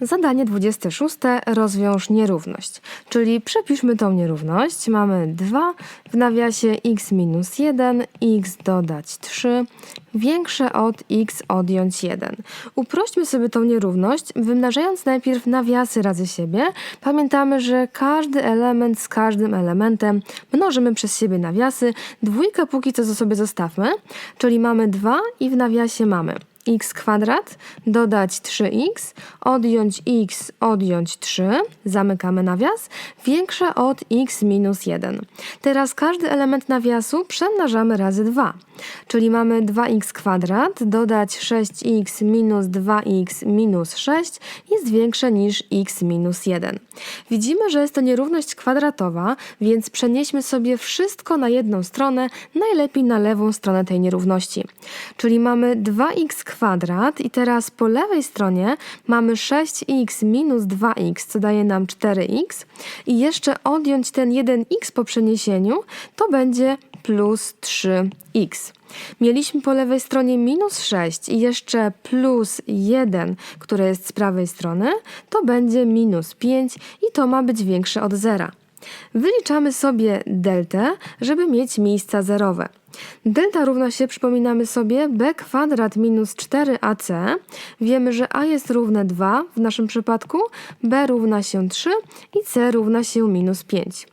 Zadanie 26. Rozwiąż nierówność. Czyli przepiszmy tą nierówność. Mamy 2 w nawiasie x minus 1, x dodać 3, większe od x odjąć 1. Uprośćmy sobie tą nierówność, wymnażając najpierw nawiasy razy siebie. Pamiętamy, że każdy element z każdym elementem mnożymy przez siebie nawiasy. Dwójkę póki co sobie zostawmy, czyli mamy 2 i w nawiasie mamy x kwadrat, dodać 3x, odjąć x, odjąć 3, zamykamy nawias, większe od x minus 1. Teraz każdy element nawiasu przemnażamy razy 2, czyli mamy 2x kwadrat, dodać 6x minus 2x minus 6 jest większe niż x minus 1. Widzimy, że jest to nierówność kwadratowa, więc przenieśmy sobie wszystko na jedną stronę, najlepiej na lewą stronę tej nierówności. Czyli mamy 2x kwadrat i teraz po lewej stronie mamy 6x minus 2x, co daje nam 4x i jeszcze odjąć ten 1x po przeniesieniu, to będzie plus 3x. Mieliśmy po lewej stronie minus 6 i jeszcze plus 1, które jest z prawej strony, to będzie minus 5 i to ma być większe od zera. Wyliczamy sobie deltę, żeby mieć miejsca zerowe. Delta równa się, przypominamy sobie, b kwadrat minus 4ac. Wiemy, że a jest równe 2 w naszym przypadku, b równa się 3 i c równa się minus 5.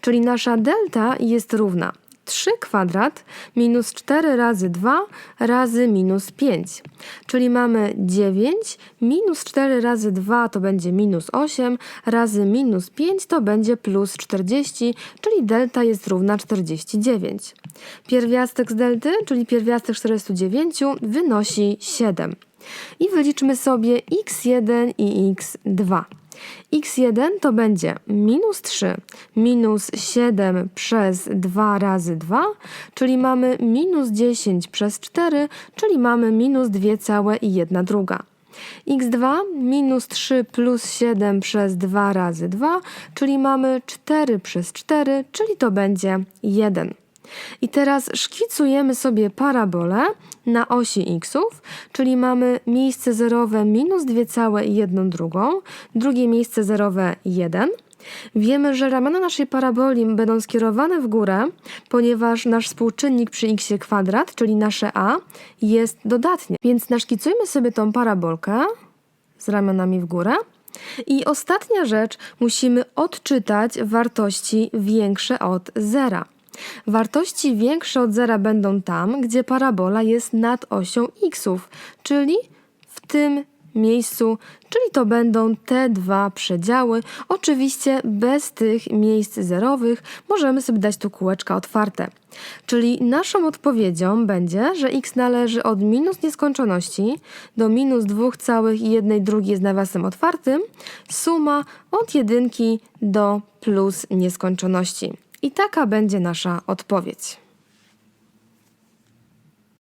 Czyli nasza delta jest równa 3 kwadrat minus 4 razy 2 razy minus 5. Czyli mamy 9, minus 4 razy 2 to będzie minus 8, razy minus 5 to będzie plus 40, czyli delta jest równa 49. Pierwiastek z delty, czyli pierwiastek 49 wynosi 7. I wyliczmy sobie x1 i x2 x1 to będzie minus 3 minus 7 przez 2 razy 2, czyli mamy minus 10 przez 4, czyli mamy minus 2 całe i 1 druga. x2 minus 3 plus 7 przez 2 razy 2, czyli mamy 4 przez 4, czyli to będzie 1. I teraz szkicujemy sobie parabolę na osi xów, czyli mamy miejsce zerowe minus 2 całe i 1 drugą, drugie miejsce zerowe 1. Wiemy, że ramiona naszej paraboli będą skierowane w górę, ponieważ nasz współczynnik przy x kwadrat, czyli nasze a, jest dodatnie. Więc naszkicujmy sobie tą parabolkę z ramionami w górę. I ostatnia rzecz, musimy odczytać wartości większe od zera. Wartości większe od zera będą tam, gdzie parabola jest nad osią xów, czyli w tym miejscu, czyli to będą te dwa przedziały. Oczywiście bez tych miejsc zerowych możemy sobie dać tu kółeczka otwarte. Czyli naszą odpowiedzią będzie, że x należy od minus nieskończoności do minus 2 całych i 1 drugiej z nawiasem otwartym, suma od jedynki do plus nieskończoności. I taka będzie nasza odpowiedź.